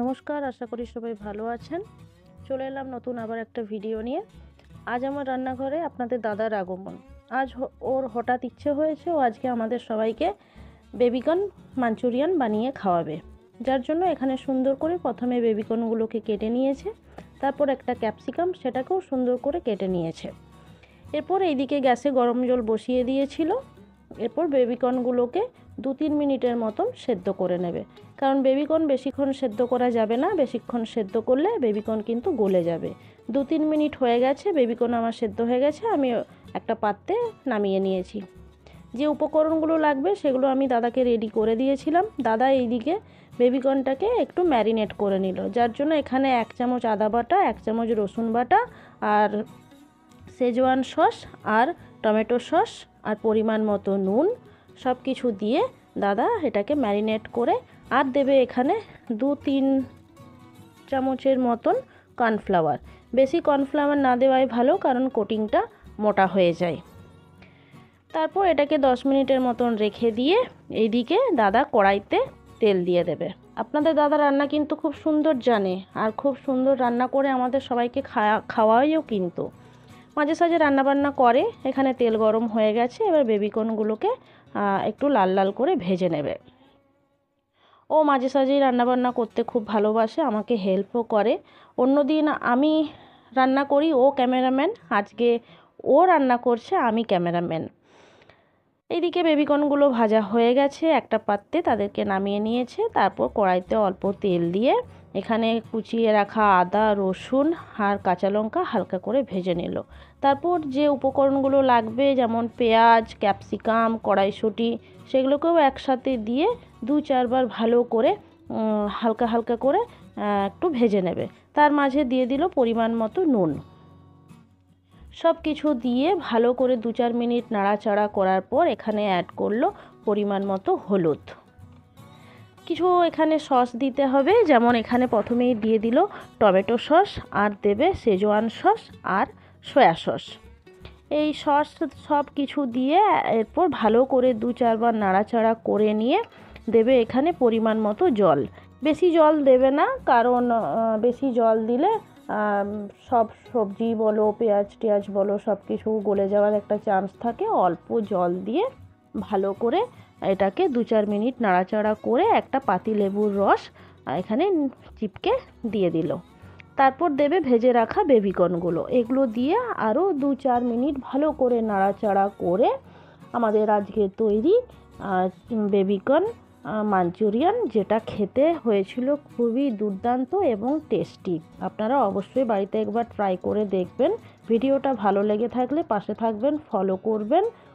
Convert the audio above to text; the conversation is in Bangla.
নমস্কার, আশা করি সবাই ভালো আছেন। চলে এলাম নতুন আবার একটা ভিডিও নিয়ে। আজ আমার রান্নাঘরে আপনাদের দাদার আগমন। আজ ওর হঠাৎ ইচ্ছে হয়েছে ও আজকে আমাদের সবাইকে বেবিকর্ন মাঞ্চুরিয়ান বানিয়ে খাওয়াবে। যার জন্য এখানে সুন্দর করে প্রথমে বেবিকর্নগুলোকে কেটে নিয়েছে, তারপর একটা ক্যাপসিকাম সেটাকেও সুন্দর করে কেটে নিয়েছে। এরপর এইদিকে গ্যাসে গরম জল বসিয়ে দিয়েছিল। এরপর বেবিকর্নগুলোকে দু তিন মিনিটের মতন সেদ্ধ করে নেবে। কারণ বেবিকর্ন বেশিক্ষণ সেদ্ধ করা যাবে না, বেশিক্ষণ সেদ্ধ করলে বেবিকর্ন কিন্তু গলে যাবে। দু তিন মিনিট হয়ে গেছে, বেবিকর্ন আমার সেদ্ধ হয়ে গেছে, আমি একটা পাত্রে নামিয়ে নিয়েছি। যে উপকরণগুলো লাগবে সেগুলো আমি দাদাকে রেডি করে দিয়েছিলাম। দাদা এইদিকে বেবিকর্নটাকে একটু ম্যারিনেট করে নিল, যার জন্য এখানে এক চামচ আদা বাটা, এক চামচ রসুন বাটা আর সেজওয়ান সস আর টমেটো সস আর পরিমাণ মতো নুন সব কিছু দিয়ে দাদা এটাকে ম্যারিনেট করে আর দেবে এখানে দু তিন চামচের মতন কর্নফ্লাওয়ার। বেশি কর্নফ্লাওয়ার না দেওয়াই ভালো, কারণ কোটিংটা মোটা হয়ে যায়। তারপর এটাকে দশ মিনিটের মতন রেখে দিয়ে এইদিকে দাদা কড়াইতে তেল দিয়ে দেবে। আপনাদের দাদা রান্না কিন্তু খুব সুন্দর জানে, আর খুব সুন্দর রান্না করে আমাদের সবাইকে খাওয়া খাওয়াইও কিন্তু। মাঝে সাঝে রান্নাবান্না করে, এখানে তেল গরম হয়ে গেছে, এবার বেবিকর্নগুলোকে একটু লাল লাল করে ভেজে নেবে। ও মাঝে সাঝেই রান্নাবান্না করতে খুব ভালোবাসে, আমাকে হেল্পও করে। অন্যদিন আমি রান্না করি, ও ক্যামেরাম্যান, আজকে ও রান্না করছে, আমি ক্যামেরাম্যান। এইদিকে বেবিকর্নগুলো ভাজা হয়ে গেছে, একটা পাত্রে তাদেরকে নামিয়ে নিয়েছে, তারপর কড়াইতে অল্প তেল দিয়ে এখানে কুচিয়ে রাখা আদা, রসুন আর কাঁচা লঙ্কা হালকা করে ভেজে নিল। তারপর যে উপকরণগুলো লাগবে, যেমন পেঁয়াজ, ক্যাপসিকাম, কড়াইশুঁটি, সেগুলোকেও একসাথে দিয়ে দু চারবার ভালো করে হালকা হালকা করে একটু ভেজে নেবে। তার মাঝে দিয়ে দিল পরিমাণ মতো নুন। সব কিছু দিয়ে ভালো করে দু চার মিনিট নাড়াচাড়া করার পর এখানে অ্যাড করল পরিমাণ মতো হলুদ। কিছু এখানে সস দিতে হবে। যেমন এখানে প্রথমেই দিয়ে দিল টমেটো সস, আর দেবে সেজওয়ান সস আর সয়া সস। এই সস সব কিছু দিয়ে এরপর ভালো করে দু চারবার নাড়াচাড়া করে নিয়ে দেবে এখানে পরিমাণ মতো জল। বেশি জল দেবে না, কারণ বেশি জল দিলে সব সবজি বলো, পেঁয়াজ টেয়াজ বলো সব কিছু গলে যাওয়ার একটা চান্স থাকে। অল্প জল দিয়ে ভালো করে এটাকে দু চার মিনিট নাড়াচাড়া করে একটা পাতি লেবুর রস এখানে চিপকে দিয়ে দিল। তারপর দেবে ভেজে রাখা বেবিকর্নগুলো। এগুলো দিয়ে আরও দু চার মিনিট ভালো করে নাড়াচাড়া করে আমাদের আজকে তৈরি বেবিকর্ন মাঞ্চুরিয়ান, যেটা খেতে হয়েছিল খুবই দুর্দান্ত এবং টেস্টি। আপনারা অবশ্যই বাড়িতে একবার ট্রাই করে দেখবেন। ভিডিওটা ভালো লেগে থাকলে পাশে থাকবেন, ফলো করবেন।